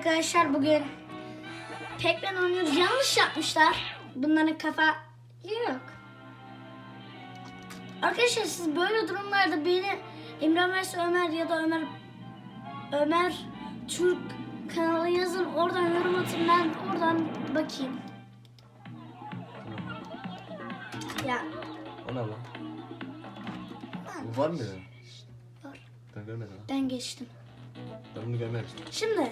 arkadaşlar bugün Pac-Man oynuyoruz. Yanlış yapmışlar. Bunların kafa yok. Arkadaşlar siz böyle durumlarda beni İmran vs Ömer ya da Ömer Ömer Türk kanalı yazın. Oradan yorum atın ben oradan bakayım. Ya O ne lan? Bu var mı? Var. Ben görmedim ben geçtim. Ben bunu görmemiştim. Şimdi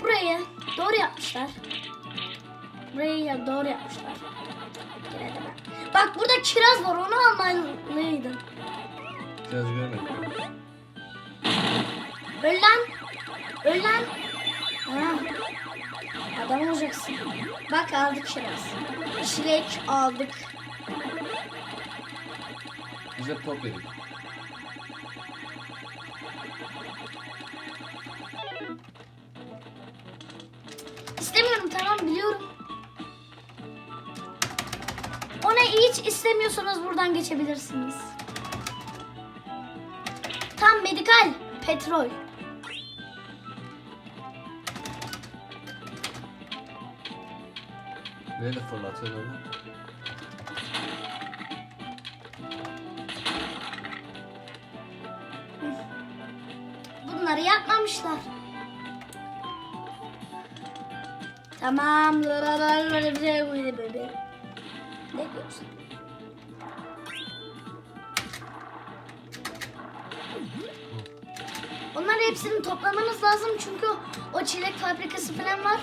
burayı doğru yapmışlar. Burayı ya doğru yapmışlar. De ben. Bak burada kiraz var onu almalıydın. Biraz görmedim. Öl lan. Öl lan. Ha. Adam olacaksın. Bak aldık kiraz. Çilek aldık. Bize top verin. Hiç istemiyorsanız buradan geçebilirsiniz. Tam medikal, petrol. Nerede fırlatıyor onu? Bunları yapmamışlar. Tamam. Onların hepsini toplamanız lazım çünkü o çilek fabrikası falan var.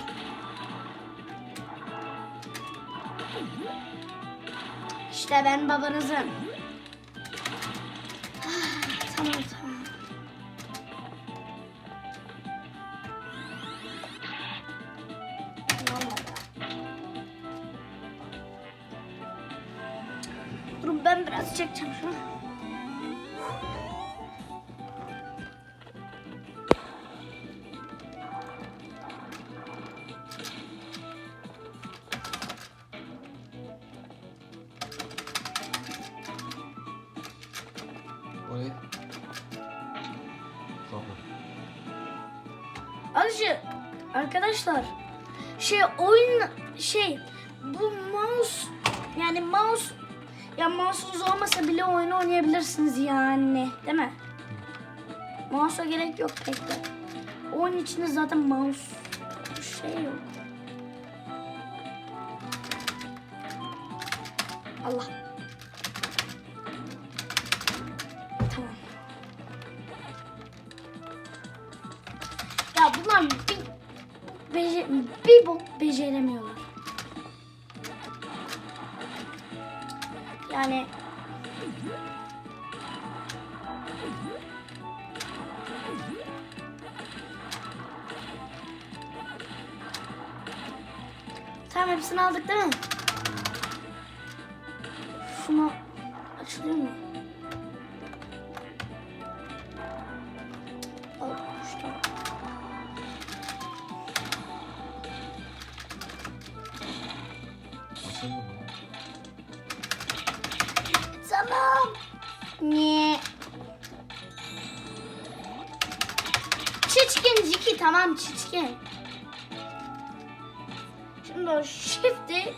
İşte ben babanızım. Ben biraz çekeceğim şunu. O ne? Ayrıca arkadaşlar şey oyun şey bu mouse yani mouse ya mouse'unuz olmasa bile oyunu oynayabilirsiniz yani değil mi? Mouse'a gerek yok pek de. Oyun içinde zaten mouse şey yok. Allah. Tamam. Ya bunlar bir, bece, bir bok beceremiyorlar. Yani Tamam hepsini aldık değil mi? Şunu açılıyor mu? Ne? Çiçkin ciki tamam çiçkin. Şimdi o shift'i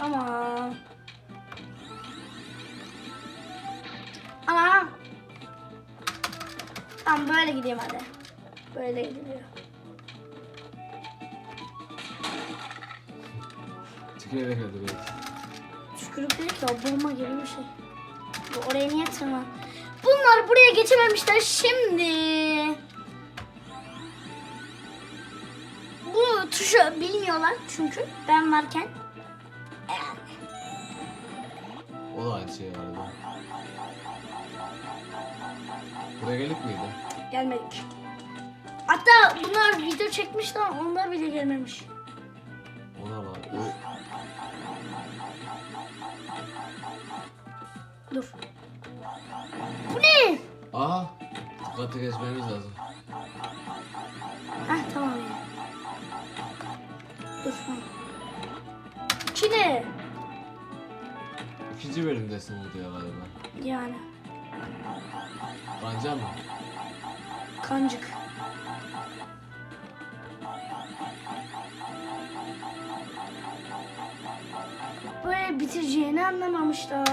Tamam. Ama Tamam böyle gideyim hadi. Böyle gidiyor. Tükürerek öldürüyor. Tükürük değil ki o bomba gibi bir şey. Bu oraya niye tırman? Bunlar buraya geçememişler şimdi. Bu tuşu bilmiyorlar çünkü ben varken. O da aynı şey galiba. Buraya gelip miydi? Gelmedik. Hatta bunlar video çekmişti ama onlar bile gelmemiş. Ona var. O... Dur. Aa. Dikkatli geçmemiz lazım. Heh tamam ya. Dur. Çile. İkinci bölümdesin diyor galiba. Yani. Kanca mı? Kancık. Böyle bitireceğini anlamamışlar.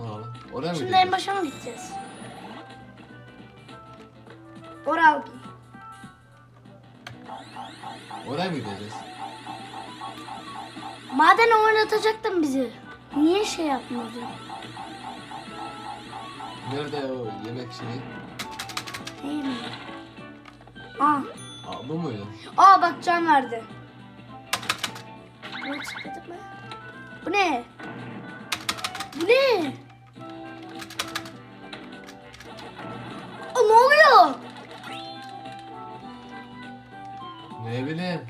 O ne lan? Oraya mı Şimdi gidiyoruz? en başa mı gideceğiz? Oral. Oraya mı gideceğiz? Maden oynatacaktın bizi. Niye şey yapmadın? Nerede o yemek şeyi? Değil mi? Aa, Aa bu muydu? aa bak can verdi. Ne çıkmadı mı? Bu ne? Bu ne? Aa, ne oluyor? Ne bileyim.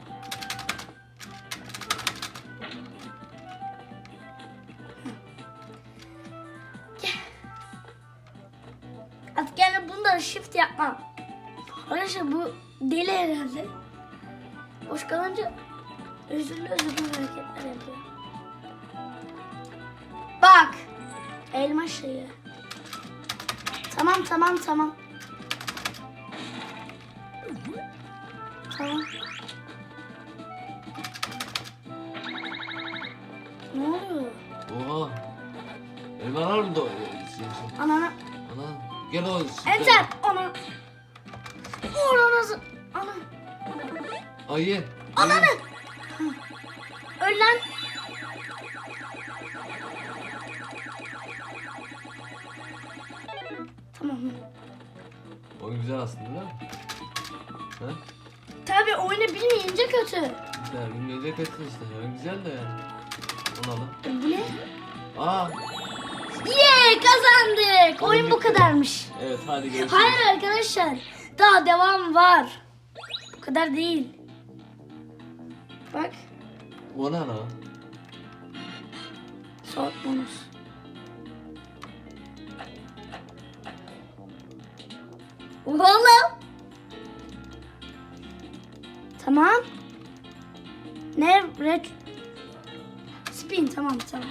Bunda shift yapmam. Arkadaşlar bu deli herhalde. Boş kalınca özürlü özürlü hareketler yapıyor. Bak. Elma şeyi. Tamam tamam tamam. Tamam. Gel o. süper- Enter. Ana. Ona nasıl? Ana. Ayı. Ananı. Öl lan. Tamam. Oyun güzel aslında değil mi? Ha? Tabii oyunu bilmeyince kötü. Güzel. Bilmeyecek kötü işte. Oyun güzel de yani. Onu alın. E, Bu ne? Aa. Ye kazandık. Oyun bu kadarmış. Evet hadi görüşürüz. Hayır arkadaşlar. Daha devam var. Bu kadar değil. Bak. O ne lan? Soğuk bonus. Oğlum. Tamam. Ne? Red. Spin tamam tamam.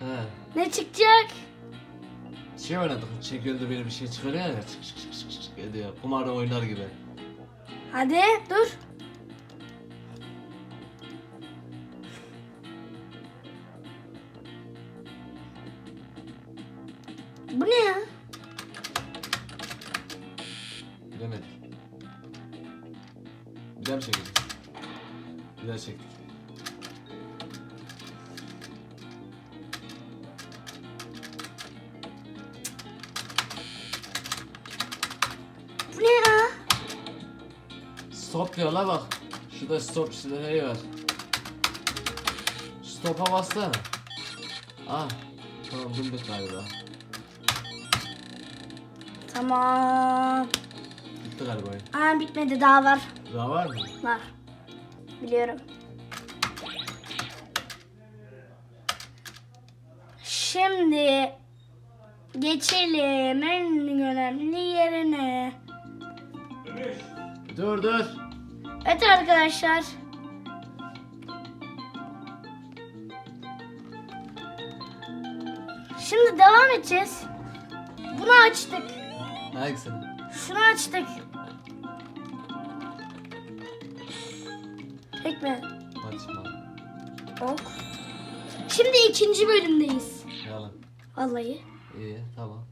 He. Ne çıkacak? Şey oynadık. Çekiyordu böyle bir şey çıkarıyor ya. Çık çık çık çık çık ediyor. Kumarda oynar gibi. Hadi dur. Bu ne ya? Stop diyorlar bak. Şurada stop ne var? Stop'a bassana. Ah. Tamam bildik galiba. Tamam. Bitti galiba oyun. Aa bitmedi daha var. Daha var mı? Var. Biliyorum. Şimdi geçelim en önemli yerine. Dur dur. Evet arkadaşlar. Şimdi devam edeceğiz. Bunu açtık. Hangisini? Şunu açtık. Pekme. Açma. Ok. Şimdi ikinci bölümdeyiz. Yalan. Vallahi. İyi tamam.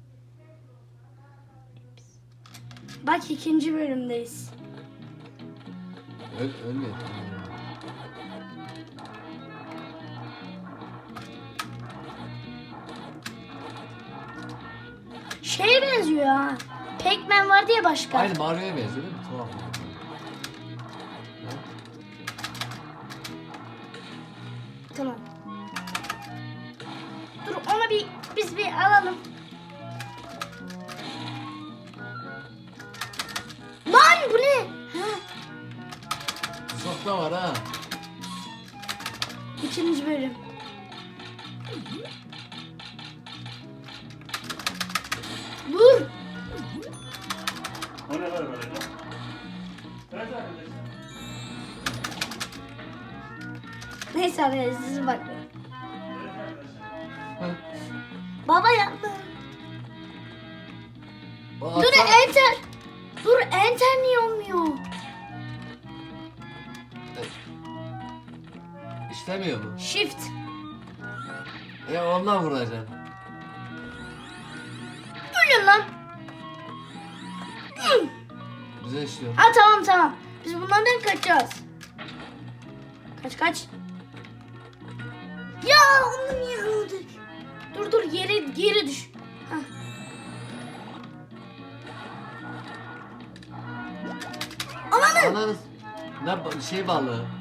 Bak ikinci bölümdeyiz. Öl, ölmüyor. Şeye benziyor ha. Pac-Man vardı ya başka. Aynı Mario'ya benziyor değil mi? Ha? Tamam. Dur onu bir biz bir alalım. Lan bu ne? Tuzakta var ha. ikinci bölüm. Dur. O ne var böyle? Evet arkadaşlar. Neyse arkadaşlar siz bakın. Baba yapma. O Dur enter. Dur enter niye olmuyor? İşlemiyor mu? Shift. E ondan vuracaksın. Ölün lan. Güzel işliyor. Ha tamam tamam. Biz bunlardan kaçacağız. Kaç kaç. Ya onu niye aldık? Dur dur yere geri düş. Hah. Ananız. Ne ba- şey balığı.